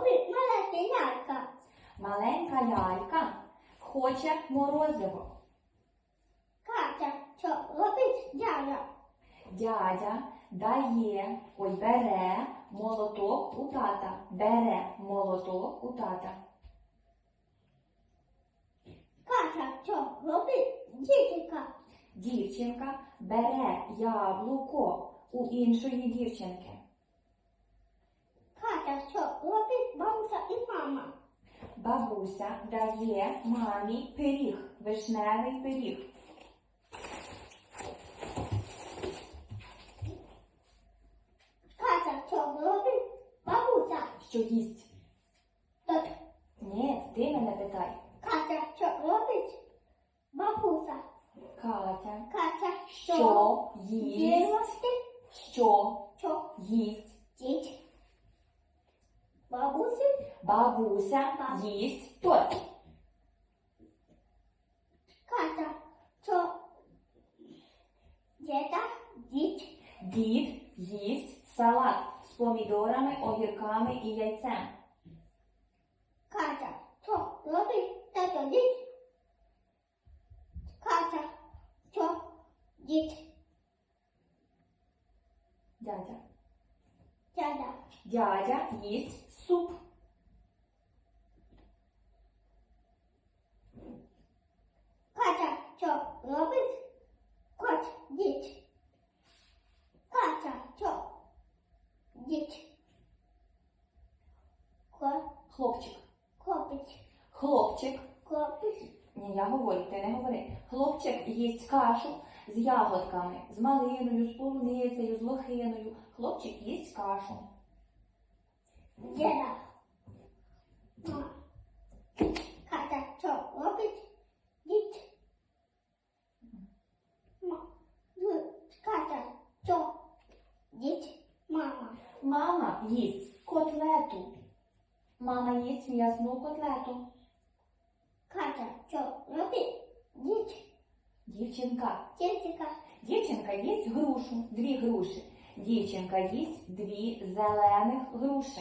робить маленька яйка? Маленька лялька хоче морозиво. Катя, що робить дядя? Дядя дає, ой, бере молоток у тата. Бере молоток у тата. Катя, що робить дівчинка? Дівчинка бере яблуко у іншої дівчинки. Катя, що робить бабуся і мама? Бабуся дає мамі пиріг, вишневий пиріг. Катя, що робить бабуся? Що їсть? Тут Ні, ти мене питай. Катя, що робить бабуся? Катя, Катя, що що їсть? Що що їсть? діть? Бабуся їсть торт. Катя, що діда, діть? Дід їсть салат з помідорами, огірками і яйцем. Катя, що робить тато діть? Катя, що діть? Дядя. Дядя, Дядя їсть суп. Катя, що робить кот діть? Катя, що діть? Кот, Хлопчик. копить, Хлопчик. копить. Ні, я говорю, ти не говори. Хлопчик їсть кашу з ягодками, з малиною, з полуницею, з лохиною. Хлопчик їсть кашу. Діда. Катя, що робить. Ну, Катя, що діть? Мама. Мама їсть котлету. Мама їсть м'ясну котлету. Катя, що робить діть? Дівчинка. Дівчинка. Дівчинка їсть грушу, дві груші. Дівчинка їсть дві зелених груші.